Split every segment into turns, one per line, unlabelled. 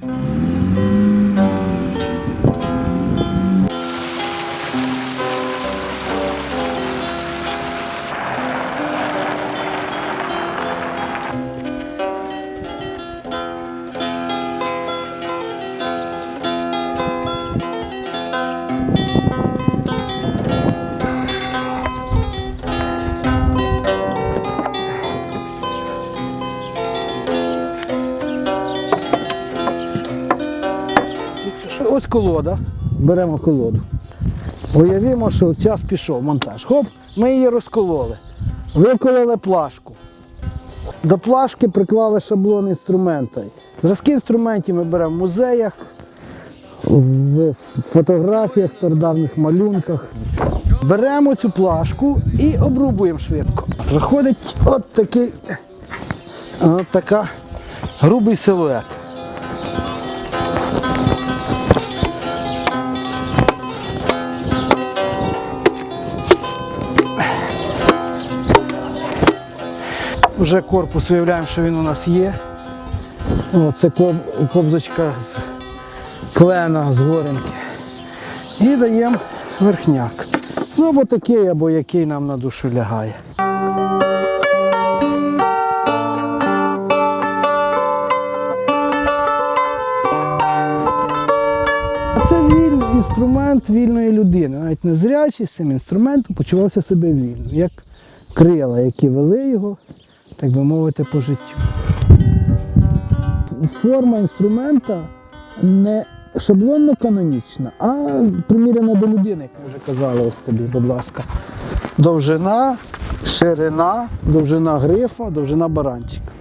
Música Ось колода. Беремо колоду. Уявімо, що час пішов монтаж. Хоп, ми її розкололи. Викололи плашку. До плашки приклали шаблон інструмента. Зразки інструментів ми беремо в музеях, в фотографіях, стародавніх малюнках. Беремо цю плашку і обрубуємо швидко. Виходить от такий от така грубий силует. Вже корпус виявляємо, що він у нас є. О, це кобзочка з клена з горенки. І даємо верхняк. Ну або такий, або який нам на душу лягає. Це інструмент вільної людини. Навіть незрячий з цим інструментом почувався себе вільно, як крила, які вели його, так би мовити, по життю. Форма інструмента не шаблонно канонічна, а приміряна до людини, як ми вже казали ось тобі, будь ласка. Довжина, ширина, довжина грифа, довжина баранчика.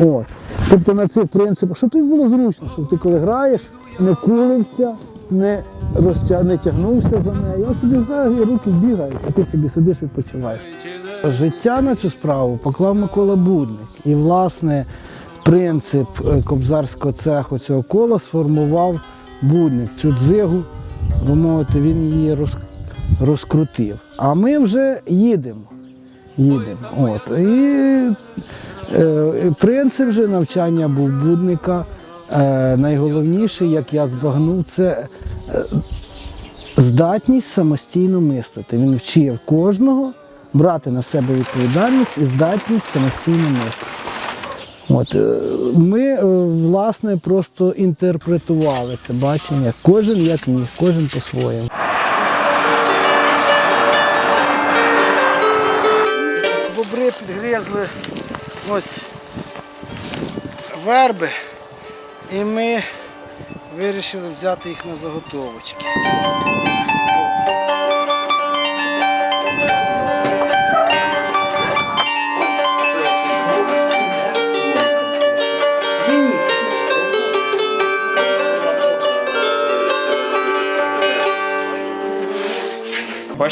От. Тобто на цих принципах, щоб тобі було зручно, щоб ти коли граєш, не кулився, не, розтя... не тягнувся за нею. Ось собі взагалі руки бігають, а ти собі сидиш відпочиваєш. Життя на цю справу поклав Микола Будник. І, власне, принцип е, кобзарського цеху цього кола сформував Будник. Цю дзигу, би мовити, він її розкрутив. А ми вже їдемо. Їдемо. От. І е, принцип же навчання був будника. Е, найголовніше, як я збагнув, це здатність самостійно мислити. Він вчив кожного брати на себе відповідальність і здатність самостійно мислити. От, е, ми, е, власне, просто інтерпретували це бачення, кожен як міг, кожен по-своєму. Бобри підгризли ось верби, і ми вирішили взяти їх на заготовочки.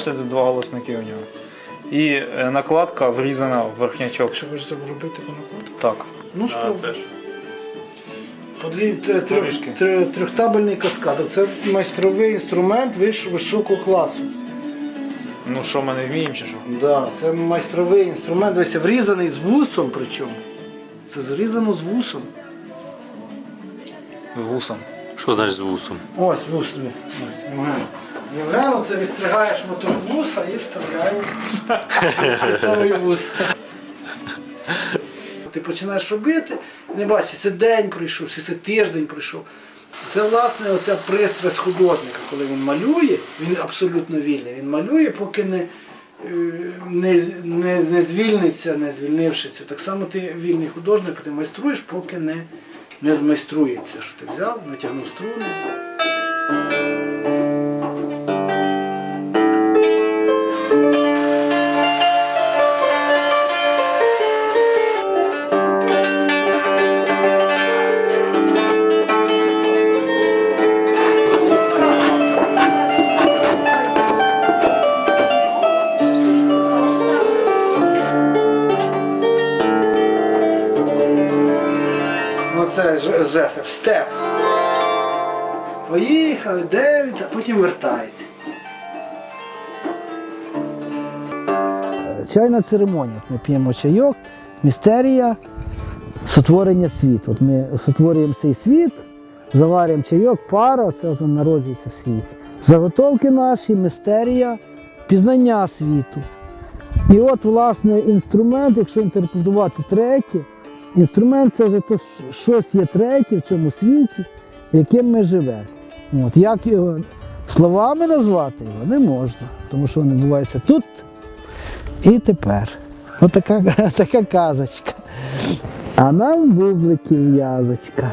Бачите, тут два голосники у нього. І е, накладка врізана в верхнячок.
Що хочете робити по накладку?
Так.
Ну,
А, це ж.
Подвій трьох, трьохтабельний каскад. Це майстровий інструмент виш- високого класу.
Ну що, ми не вміємо чи що?
Да, це майстровий інструмент, дивися, врізаний з вусом причому. Це зрізано з вусом.
З вусом.
Що значить з вусом?
Ось вус тобі. Ось, Євген. Євген, це відстригаєш мотор вуса і вставляєш готовий вус. Ти починаєш робити, не бачиш, це день пройшов, чи це тиждень пройшов. Це власне оця пристрасть художника, коли він малює, він абсолютно вільний. Він малює, поки не, е, не, не, не звільниться, не звільнившися. Так само ти вільний художник, ти майструєш, поки не, не змайструється, що ти взяв, натягнув струни. Оце жест, в степ. Поїхав, де він, а потім вертається. Чайна церемонія. Ми п'ємо чайок, містерія, сотворення світу. От ми сотворюємо цей світ, заваримо чайок, пара, це от народжується світ. Заготовки наші, мистерія, пізнання світу. І от, власне, інструмент, якщо інтерпретувати третє, інструмент це вже то, щось є третє в цьому світі, яким ми живемо. От, як його словами назвати його не можна, тому що вони відбувається тут і тепер. Ось така, казочка. А нам бубликів в'язочка.